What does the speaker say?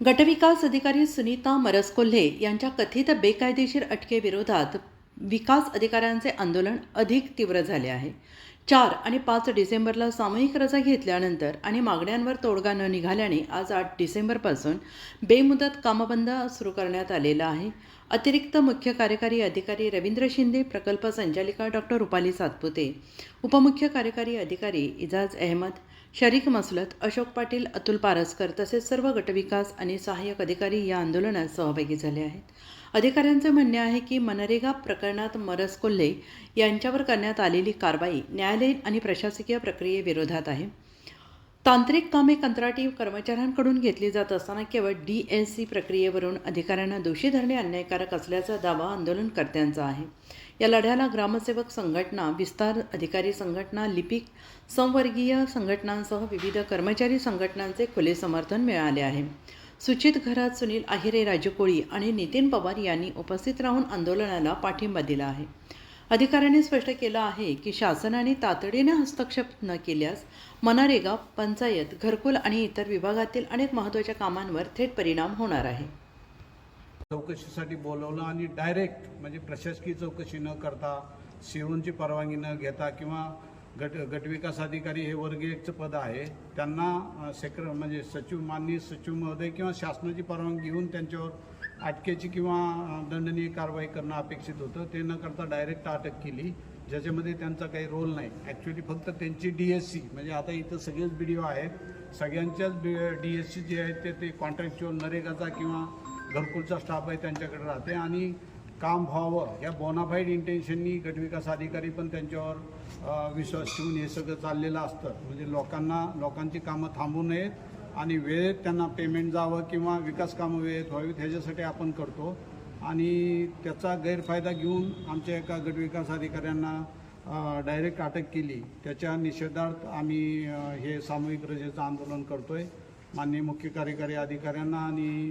गटविकास अधिकारी सुनीता मरसकोल्हे यांच्या कथित बेकायदेशीर अटकेविरोधात विकास अधिकाऱ्यांचे आंदोलन अधिक तीव्र झाले आहे. चार आणि पाच डिसेंबरला सामूहिक रजा घेतल्यानंतर आणि मागण्यांवर तोडगा न निघाल्याने आज आठ डिसेंबरपासून बेमुदत कामबंद सुरू करण्यात आलेला आहे. अतिरिक्त मुख्य कार्यकारी अधिकारी रवींद्र शिंदे प्रकल्प संचालिका डॉक्टर रुपाली सातपुते उपमुख्य कार्यकारी अधिकारी इजाज अहमद शरीक मसलत अशोक पाटील अतुल पारसकर तसेच सर्व गटविकास आणि सहाय्यक अधिकारी या आंदोलनात सहभागी झाले आहेत. अधिकाऱ्यांचे म्हणणे आहे की मनरेगा प्रकरणात मरस कोल्हे यांच्यावर करण्यात आलेली कारवाई न्यायालयीन आणि प्रशासकीय प्रक्रियेविरोधात आहे. तांत्रिक कामे कंत्राटी कर्मचाऱ्यांकडून घेतली जात असताना केवळ डी एस सी प्रक्रियेवरून अधिकाऱ्यांना दोषी धरणे अन्यायकारक असल्याचा दावा आंदोलनकर्त्यांचा आहे. या लढ्याला ग्रामसेवक संघटना विस्तार अधिकारी संघटना लिपिक संवर्गीय संघटनांसह विविध कर्मचारी संघटनांचे खुले समर्थन मिळाले आहे. सुचित घरात सुनील आहिरे राजकोळी आणि नितीन पवार यांनी उपस्थित राहून आंदोलनाला पाठिंबा दिला आहे. अधिकाऱ्यांनी स्पष्ट केलं आहे की शासनाने तातडीने हस्तक्षेप न केल्यास मनरेगा पंचायत घरकुल आणि इतर विभागातील अनेक महत्त्वाच्या कामांवर थेट परिणाम होणार आहे. चौकशीसाठी बोलवलं आणि डायरेक्ट म्हणजे प्रशासकीय चौकशी न करता सीओंची परवानगी न घेता किंवा गट गटविकास अधिकारी हे वर्गीयचं पद आहे त्यांना सेक्र म्हणजे सचिव माननीय सचिव महोदय किंवा शासनाची परवानगी घेऊन त्यांच्यावर अटकेची किंवा दंडनीय कारवाई करणं अपेक्षित होतं. ते न करता डायरेक्ट अटक केली. ज्याच्यामध्ये त्यांचा काही रोल नाही. ॲक्च्युली फक्त त्यांची डी एस सी म्हणजे आता इथं सगळेच बी डी ओ आहेत. सगळ्यांच्याच बी डी एस सी जे आहेत ते ते कॉन्ट्रॅक्च्युअल नरेगाचा किंवा घरकुलचा स्टाफ आहे त्यांच्याकडे राहते. आणि काम व्हावं या बोनाफाईड इंटेन्शननी गटविकास अधिकारी पण त्यांच्यावर विश्वास ठेवून हे सगळं चाललेलं असतं. म्हणजे लोकांना लोकांची कामं थांबू नयेत. आणि वेळेत त्यांना पेमेंट जावं किंवा विकास कामं वेळेत व्हावीत ह्याच्यासाठी आपण करतो. आणि त्याचा गैरफायदा घेऊन आमच्या एका गटविकास अधिकाऱ्यांना डायरेक्ट अटक केली. त्याच्या निषेधार्थ आम्ही हे सामूहिक रजेचं आंदोलन करतोय. माननीय मुख्य कार्यकारी अधिकाऱ्यांना आणि